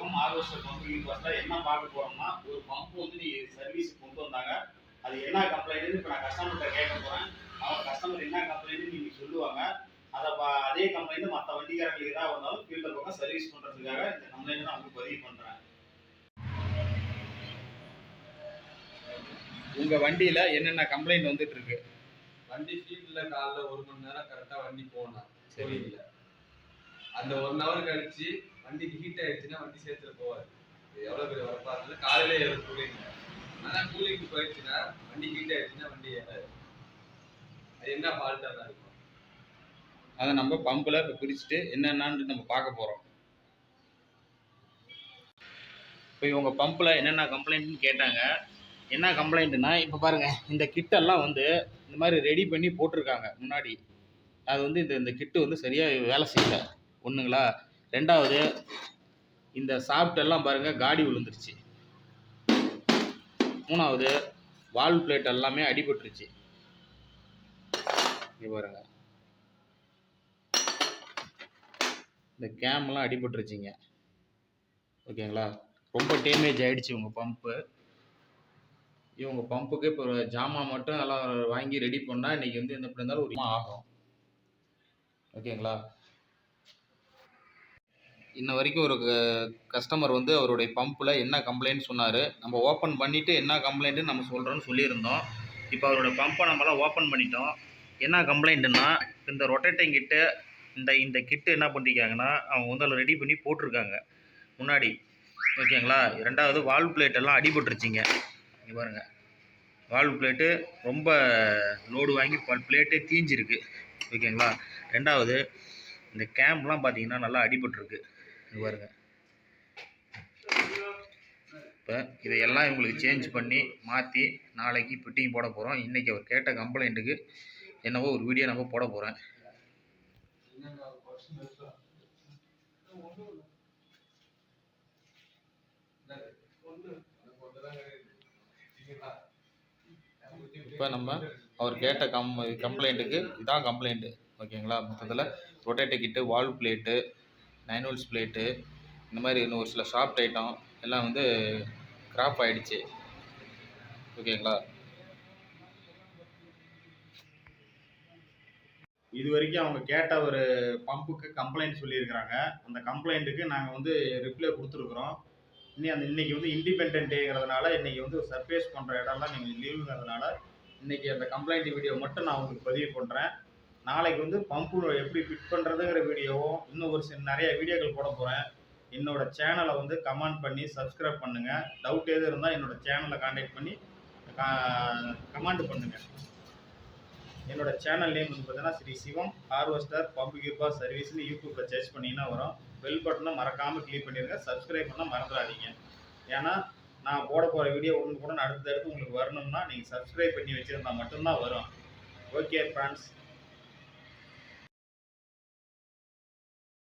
சிவம் ஆர்வஸ்டர் pump பஸ்ல என்ன பார்க்க போறோம்னா ஒரு பம்ப் வந்து நீ சர்வீஸ் கொண்டு வந்தாங்க. அது என்ன கம்ப்ளைண்ட் இப்போ நான் கஸ்டமர்கிட்ட கேட்க போறேன். அவங்க கஸ்டமர் என்ன கம்ப்ளைண்ட் நீங்க சொல்லுவாங்க. அதை பா- அதே கம்ப்ளைண்ட் மற்ற வண்டிக்காரங்களுக்கு ஏதாவது வந்தாலும் ஃபீல்டில் பக்கம் சர்வீஸ் பண்றதுக்காக இந்த கம்ப்ளைண்ட் நான் உங்களுக்கு பதிவு பண்றேன். உங்க வண்டியில என்னென்ன கம்ப்ளைண்ட் வந்துட்டு இருக்கு? வண்டி ஃபீல்ட்ல காலைல ஒரு மணி நேரம் கரெக்டா வண்டி போனா சரியில்லை அந்த ஒன் ஹவர் கழிச்சு வண்டிக்கு ஹீட் ஆயிடுச்சுன்னா வண்டி சேர்த்துல போவாது எவ்வளோ எவ்வளவு பெரிய வரப்பா இருந்தாலும் காலையில ஏறும் கூலிங் ஆனா கூலிங் போயிடுச்சுன்னா வண்டி ஹீட் ஆயிடுச்சுன்னா வண்டி ஏறாது. அது என்ன ஃபால்ட்டாக தான் இருக்கும். அதை நம்ம பம்பில் இப்போ பிரிச்சுட்டு என்னென்னான்னு நம்ம பார்க்க போகிறோம் இப்போ இவங்க பம்பில் என்னென்ன கம்ப்ளைண்ட்னு கேட்டாங்க. என்ன கம்ப்ளைண்ட்டுன்னா இப்போ பாருங்கள் இந்த கிட்டெல்லாம் வந்து இந்த மாதிரி ரெடி பண்ணி போட்டிருக்காங்க முன்னாடி. அது வந்து இந்த இந்த கிட்டு வந்து சரியாக வேலை செய்யல. ஒன்றுங்களா ரெண்டாவது இந்த சாப்பிட்டு பாருங்கள் காடி விழுந்துருச்சு மூணாவது வால் பிளேட் எல்லாமே அடிபட்டுருச்சு. இங்கே பாருங்க. இந்த கேம்லாம் அடிபட்டுருச்சிங்க. ஓகேங்களா? ரொம்ப டேமேஜ் ஆகிடுச்சு உங்கள் பம்பு. இவங்க பம்புக்கு இப்போ ஜாமான் மட்டும் எல்லாம் வாங்கி ரெடி பண்ணால் இன்றைக்கி வந்து என்ன எப்படி இருந்தாலும் ஒரு ஆகும். ஓகேங்களா? இன்ன வரைக்கும் ஒரு கஸ்டமர் வந்து அவருடைய பம்பில் என்ன கம்ப்ளைண்ட் சொன்னார் நம்ம ஓப்பன் பண்ணிவிட்டு என்ன கம்ப்ளைண்ட்டுன்னு நம்ம சொல்கிறோன்னு சொல்லியிருந்தோம். இப்போ அவரோட பம்பை நம்மளாம் ஓப்பன் பண்ணிட்டோம். என்ன கம்ப்ளைண்ட்டுன்னா இந்த ரொட்டேட்டிங் கிட்டு இந்த இந்த கிட்டு என்ன பண்ணிருக்காங்கன்னா அவங்க வந்து அதில் ரெடி பண்ணி போட்டிருக்காங்க. முன்னாடி ஓகேங்களா? ரெண்டாவது வால் பிளேட்டெல்லாம் அடிபட்டுருச்சிங்க. இங்கே பாருங்கள் வால் பிளேட்டு ரொம்ப லோடு வாங்கி பிளேட்டே தீஞ்சிருக்கு. ஓகேங்களா? ரெண்டாவது இந்த கேம்ப்லாம் பார்த்தீங்கன்னா நல்லா அடிபட்டுருக்கு. இது பாருங்க. இப்போ இதையெல்லாம் இவங்களுக்கு சேஞ்ச் பண்ணி மாற்றி நாளைக்கு ஃபிட்டிங் போட போகிறோம் இன்றைக்கி அவர் கேட்ட கம்ப்ளைண்ட்டுக்கு என்னவோ ஒரு வீடியோ நம்ம போட போகிறேன் இப்போ நம்ம அவர் கேட்ட கம் கம்ப்ளைண்ட்டுக்கு இதான் கம்ப்ளைண்ட்டு ஓகேங்களா? மொத்தத்தில் rotate kit wall plate nine holes plate இந்த மாதிரி இன்னும் ஒரு சில சாஃப்ட் ஐட்டம் எல்லாம் வந்து கிராப் ஆகிடுச்சு ஓகேங்களா இது வரைக்கும் அவங்க கேட்ட ஒரு பம்புக்கு கம்ப்ளைண்ட் சொல்லியிருக்கிறாங்க. அந்த கம்ப்ளைண்ட்டுக்கு நாங்கள் வந்து ரிப்ளை கொடுத்துருக்குறோம். இன்னி அந்த இன்னைக்கு வந்து இண்டிபெண்ட் டேங்கிறதுனால இன்றைக்கி வந்து சர்ஃபேஸ் பண்ணுற இடம்லாம் நீங்கள் லீவுங்கிறதுனால இன்னைக்கு அந்த கம்ப்ளைண்ட் வீடியோ மட்டும் நான் உங்களுக்கு பதிவு பண்ணுறேன் நாளைக்கு வந்து பம்பு எப்படி ஃபிட் பண்ணுறதுங்கிற வீடியோவும் இன்னும் ஒரு சில நிறைய வீடியோக்கள் போட போகிறேன் என்னோட சேனலை வந்து கமெண்ட் பண்ணி சப்ஸ்கிரைப் பண்ணுங்கள் டவுட் எது இருந்தால் என்னோட சேனலை காண்டாக்ட் பண்ணி கமெண்ட் பண்ணுங்கள் என்னோட சேனல் நேம் வந்து பார்த்தீங்கன்னா ஸ்ரீ சிவம் ஹார்வெஸ்டர் பம்பு கிருபா சர்வீஸ்னு யூடியூப்பில் சர்ச் பண்ணிங்கன்னா வரும். பெல் பட்டனை மறக்காமல் கிளிக் பண்ணிடுங்க சப்ஸ்கிரைப் பண்ணால் மறந்துடாதீங்க. ஏன்னா நான் போட போகிற வீடியோ ஒன்று கூட அடுத்தடுத்து உங்களுக்கு வரணும்னா நீங்கள் சப்ஸ்கிரைப் பண்ணி வச்சுருந்தா மட்டும்தான் வரும். Okay friends